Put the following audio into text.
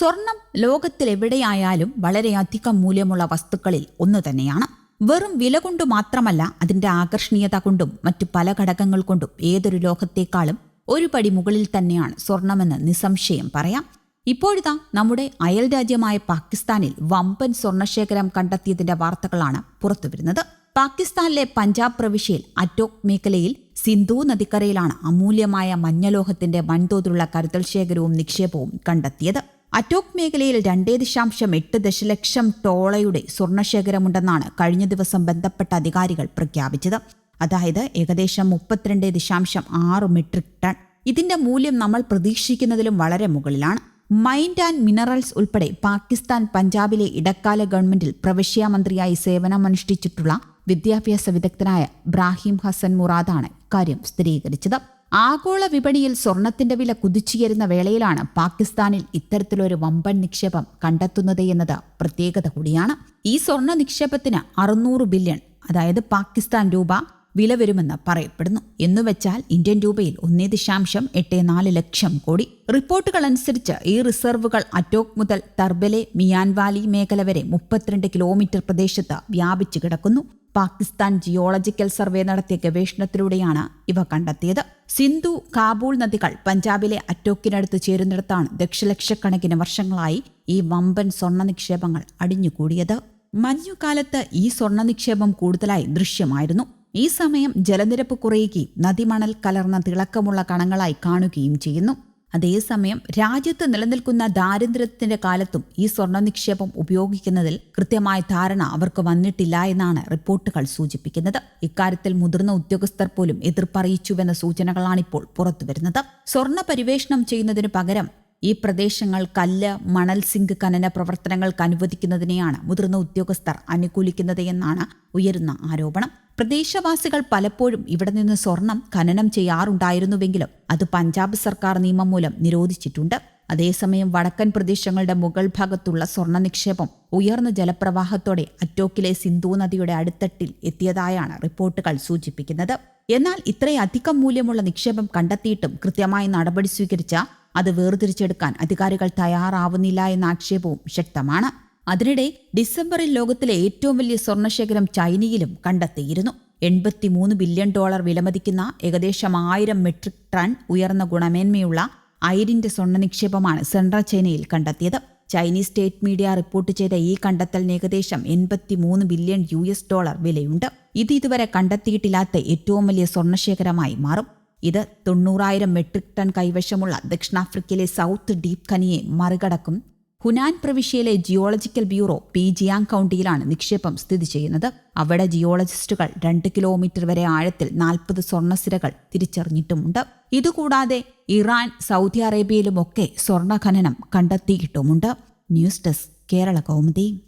സ്വർണം ലോകത്തിലെവിടെയായാലും വളരെയധികം മൂല്യമുള്ള വസ്തുക്കളിൽ ഒന്ന് തന്നെയാണ്. വെറും വില കൊണ്ട് മാത്രമല്ല അതിന്റെ ആകർഷണീയത കൊണ്ടും മറ്റു പല ഘടകങ്ങൾ കൊണ്ടും ഏതൊരു ലോകത്തേക്കാളും ഒരു പടി മുകളിൽ തന്നെയാണ് സ്വർണമെന്ന് നിസ്സംശയം പറയാം. ഇപ്പോഴിതാ നമ്മുടെ അയൽ രാജ്യമായ പാകിസ്ഥാനിൽ വമ്പൻ സ്വർണശേഖരം കണ്ടെത്തിയതിന്റെ വാർത്തകളാണ് പുറത്തുവരുന്നത്. പാകിസ്ഥാനിലെ പഞ്ചാബ് പ്രവിശ്യയിൽ അറ്റോക് മേഖലയിൽ സിന്ധു നദിക്കരയിലാണ് അമൂല്യമായ മഞ്ഞലോഹത്തിന്റെ വൻതോതിലുള്ള കരുതൽ ശേഖരവും നിക്ഷേപവും കണ്ടെത്തിയത്. അറ്റോക് മേഖലയിൽ രണ്ടേ ദശാംശം എട്ട് ദശലക്ഷം ടോളയുടെ സ്വർണശേഖരമുണ്ടെന്നാണ് കഴിഞ്ഞ ദിവസം ബന്ധപ്പെട്ട അധികാരികൾ പ്രഖ്യാപിച്ചത്. അതായത് ഏകദേശം മുപ്പത്തിരണ്ട് ദശാംശം ആറ് മെട്രിക് ടൺ. ഇതിന്റെ മൂല്യം നമ്മൾ പ്രതീക്ഷിക്കുന്നതിലും വളരെ മുകളിലാണ്. മൈൻഡ് ആൻഡ് മിനറൽസ് ഉൾപ്പെടെ പാകിസ്ഥാൻ പഞ്ചാബിലെ ഇടക്കാല ഗവൺമെന്റിൽ പ്രവിശ്യാ മന്ത്രിയായി സേവനമനുഷ്ഠിച്ചിട്ടുള്ള വിദ്യാഭ്യാസ വിദഗ്ധനായ ബ്രാഹിം ഹസൻ മുറാദാണ് കാര്യം സ്ഥിരീകരിച്ചത്. ആഗോള വിപണിയിൽ സ്വർണത്തിന്റെ വില കുതിച്ചുയരുന്ന വേളയിലാണ് പാകിസ്ഥാനിൽ ഇത്തരത്തിലൊരു വമ്പൻ നിക്ഷേപം കണ്ടെത്തുന്നത് എന്നത് പ്രത്യേകത കൂടിയാണ്. ഈ സ്വർണ നിക്ഷേപത്തിന് അറുന്നൂറ് ബില്യൺ അതായത് പാകിസ്ഥാൻ രൂപ വില വരുമെന്ന് പറയപ്പെടുന്നു. എന്നുവെച്ചാൽ ഇന്ത്യൻ രൂപയിൽ ഒന്നേ ദശാംശം എട്ട് നാല് ലക്ഷം കോടി. റിപ്പോർട്ടുകൾ അനുസരിച്ച് ഈ റിസർവുകൾ അറ്റോക് മുതൽ തർബലെ മിയാൻവാലി മേഖല വരെ മുപ്പത്തിരണ്ട് കിലോമീറ്റർ പ്രദേശത്ത് വ്യാപിച്ചു കിടക്കുന്നു. പാകിസ്ഥാൻ ജിയോളജിക്കൽ സർവേ നടത്തിയ ഗവേഷണത്തിലൂടെയാണ് ഇവ കണ്ടെത്തിയത്. സിന്ധു കാബൂൾ നദികൾ പഞ്ചാബിലെ അറ്റോക്കിനടുത്ത് ചേരുന്നിടത്താണ് ദക്ഷലക്ഷക്കണക്കിന് വർഷങ്ങളായി ഈ വമ്പൻ സ്വർണ നിക്ഷേപങ്ങൾ അടിഞ്ഞുകൂടിയത്. മഞ്ഞുകാലത്ത് ഈ സ്വർണ നിക്ഷേപം കൂടുതലായി ദൃശ്യമായിരുന്നു. ഈ സമയം ജലനിരപ്പ് കുറയുകയും നദിമണൽ കലർന്ന തിളക്കമുള്ള കണങ്ങളായി കാണുകയും ചെയ്യുന്നു. അതേസമയം രാജ്യത്ത് നിലനിൽക്കുന്ന ദാരിദ്ര്യത്തിന്റെ കാലത്തും ഈ സ്വർണ നിക്ഷേപം ഉപയോഗിക്കുന്നതിൽ കൃത്യമായ ധാരണ അവർക്ക് വന്നിട്ടില്ല എന്നാണ് റിപ്പോർട്ടുകൾ സൂചിപ്പിക്കുന്നത്. ഇക്കാര്യത്തിൽ മുതിർന്ന ഉദ്യോഗസ്ഥർ പോലും എതിർപ്പറിയിച്ചുവെന്ന സൂചനകളാണിപ്പോൾ പുറത്തുവരുന്നത്. സ്വർണ പരിവേഷണം ചെയ്യുന്നതിനു പകരം ഈ പ്രദേശങ്ങൾ കല്ല് മണൽ സിങ്ക് ഖനന പ്രവർത്തനങ്ങൾക്ക് അനുവദിക്കുന്നതിനെയാണ് മുതിർന്ന ഉദ്യോഗസ്ഥർ അനുകൂലിക്കുന്നത് എന്നാണ് ഉയരുന്ന ആരോപണം. പ്രദേശവാസികൾ പലപ്പോഴും ഇവിടെ നിന്ന് സ്വർണം ഖനനം ചെയ്യാറുണ്ടായിരുന്നുവെങ്കിലും അത് പഞ്ചാബ് സർക്കാർ നിയമം മൂലം നിരോധിച്ചിട്ടുണ്ട്. അതേസമയം വടക്കൻ പ്രദേശങ്ങളുടെ മുകൾ ഭാഗത്തുള്ള സ്വർണ നിക്ഷേപം ഉയർന്ന ജലപ്രവാഹത്തോടെ അറ്റോക്കിലെ സിന്ധു നദിയുടെ അടുത്തട്ടിൽ എത്തിയതായാണ് റിപ്പോർട്ടുകൾ സൂചിപ്പിക്കുന്നത്. എന്നാൽ ഇത്രയധികം മൂല്യമുള്ള നിക്ഷേപം കണ്ടെത്തിയിട്ടും കൃത്യമായി നടപടി സ്വീകരിച്ച അത് വേർതിരിച്ചെടുക്കാൻ അധികാരികൾ തയ്യാറാവുന്നില്ല എന്ന ആക്ഷേപവും ശക്തമാണ്. അതിനിടെ ഡിസംബറിൽ ലോകത്തിലെ ഏറ്റവും വലിയ സ്വർണശേഖരം ചൈനയിലും കണ്ടെത്തിയിരുന്നു. എൺപത്തിമൂന്ന് ബില്യൺ ഡോളർ വിലമതിക്കുന്ന ഏകദേശം ആയിരം മെട്രിക് ടൺ ഉയർന്ന ഗുണമേന്മയുള്ള അയിരിന്റെ സ്വർണ നിക്ഷേപമാണ് സെൻട്രൽ ചൈനയിൽ കണ്ടെത്തിയത്. ചൈനീസ് സ്റ്റേറ്റ് മീഡിയ റിപ്പോർട്ട് ചെയ്ത ഈ കണ്ടെത്തലിന് ഏകദേശം എൺപത്തിമൂന്ന് ബില്യൺ യു എസ് ഡോളർ വിലയുണ്ട്. ഇത് ഇതുവരെ കണ്ടെത്തിയിട്ടില്ലാത്ത ഏറ്റവും വലിയ സ്വർണശേഖരമായി മാറും. ഇത് തൊണ്ണൂറായിരം മെട്രിക് ടൺ കൈവശമുള്ള ദക്ഷിണാഫ്രിക്കയിലെ സൗത്ത് ഡീപ് ഖനിയെ മറികടക്കും. ഹുനാൻ പ്രവിശ്യയിലെ ജിയോളജിക്കൽ ബ്യൂറോ പി ജിയാങ് കൗണ്ടിയിലാണ് നിക്ഷേപം സ്ഥിതി ചെയ്യുന്നത്. അവിടെ ജിയോളജിസ്റ്റുകൾ രണ്ട് കിലോമീറ്റർ വരെ ആഴത്തിൽ നാൽപ്പത് സ്വർണസിരകൾ തിരിച്ചറിഞ്ഞിട്ടുമുണ്ട്. ഇതുകൂടാതെ ഇറാൻ സൗദി അറേബ്യയിലുമൊക്കെ സ്വർണ ഖനനം കണ്ടെത്തിയിട്ടുമുണ്ട്. News desk Kerala Kaumudi.